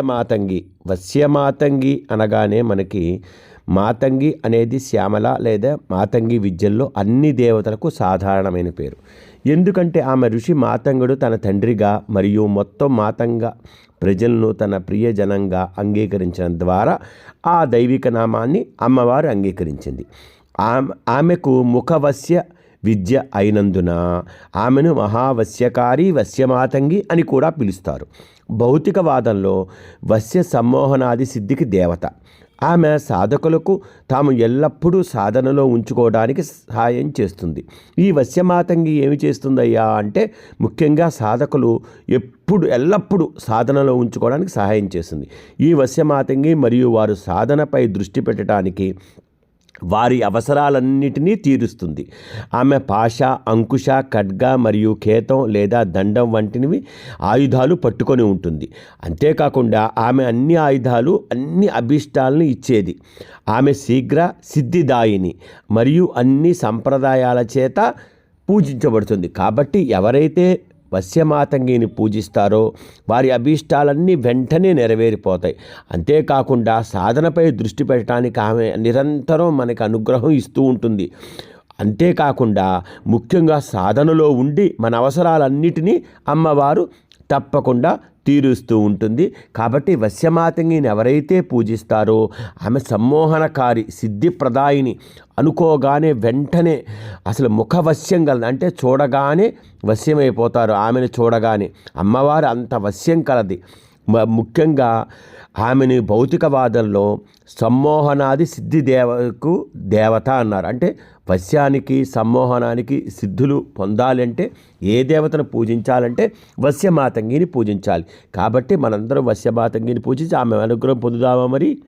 మాతంగి వశ్యమాతంగి అనగానే మనకి మాతంగి అనేది శ్యామల లేదా మాతంగి విద్యల్లో అన్ని దేవతలకు సాధారణమైన పేరు. ఎందుకంటే ఆమె ఋషి మాతంగుడు తన తండ్రిగా మరియు మొత్తం మాతంగ ప్రజలను తన ప్రియజనంగా అంగీకరించడం ద్వారా ఆ దైవిక నామాన్ని అమ్మవారు అంగీకరించింది. ఆమె ఆమెకు ముఖవశ్య విద్య అయినందున ఆమెను మహావశ్యకారి వశ్యమాతంగి అని కూడా పిలుస్తారు. భౌతికవాదంలో వశ్య సమ్మోహనాది సిద్ధికి దేవత. ఆమె సాధకులకు తాము ఎల్లప్పుడూ సాధనలో ఉంచుకోవడానికి సహాయం చేస్తుంది. ఈ వశ్యమాతంగి ఏమి చేస్తుందయ్యా అంటే ముఖ్యంగా సాధకులు ఎప్పుడు ఎల్లప్పుడూ సాధనలో ఉంచుకోవడానికి సహాయం చేస్తుంది. ఈ వశ్యమాతంగి మరియు వారు సాధనపై దృష్టి పెట్టడానికి వారి అవసరాలన్నిటినీ తీరుస్తుంది. ఆమె పాష అంకుశ ఖడ్గ మరియు ఖేతం లేదా దండం వంటివి ఆయుధాలు పట్టుకొని ఉంటుంది. అంతేకాకుండా ఆమె అన్ని ఆయుధాలు అన్ని అభీష్టాలను ఇచ్చేది. ఆమె శీఘ్ర సిద్ధిదాయిని మరియు అన్ని సంప్రదాయాల చేత పూజించబడుతుంది. కాబట్టి ఎవరైతే వశ్యమాతంగిని పూజిస్తారో వారి అభీష్టాలన్నీ వెంటనే నెరవేరిపోతాయి. అంతేకాకుండా సాధనపై దృష్టి పెట్టడానికి ఆమె నిరంతరం మనకు అనుగ్రహం ఇస్తూ ఉంటుంది. అంతేకాకుండా ముఖ్యంగా సాధనలో ఉండి మన అవసరాలన్నిటినీ అమ్మవారు తప్పకుండా తీరుస్తూ ఉంటుంది. కాబట్టి వశ్యమాతంగిని ఎవరైతే పూజిస్తారో ఆమె సమ్మోహనకారి సిద్ధిప్రదాయిని అనుకోగానే వెంటనే అసలు ముఖవశ్యం కలదు కలది. అంటే చూడగానే వశ్యమైపోతారు. ఆమెను చూడగానే. అమ్మవారు అంత వశ్యం కలది. ముఖ్యంగా ఆమెని భౌతికవాదంలో సమ్మోహనాది సిద్ధి దేవకు దేవత అన్నారు. అంటే వశ్యానికి సమ్మోహనానికి సిద్ధులు పొందాలంటే ఏ దేవతను పూజించాలంటే వశ్యమాతంగిని పూజించాలి. కాబట్టి మనందరం వశ్యమాతంగిని పూజించి ఆమె అనుగ్రహం పొందుదామా మరి?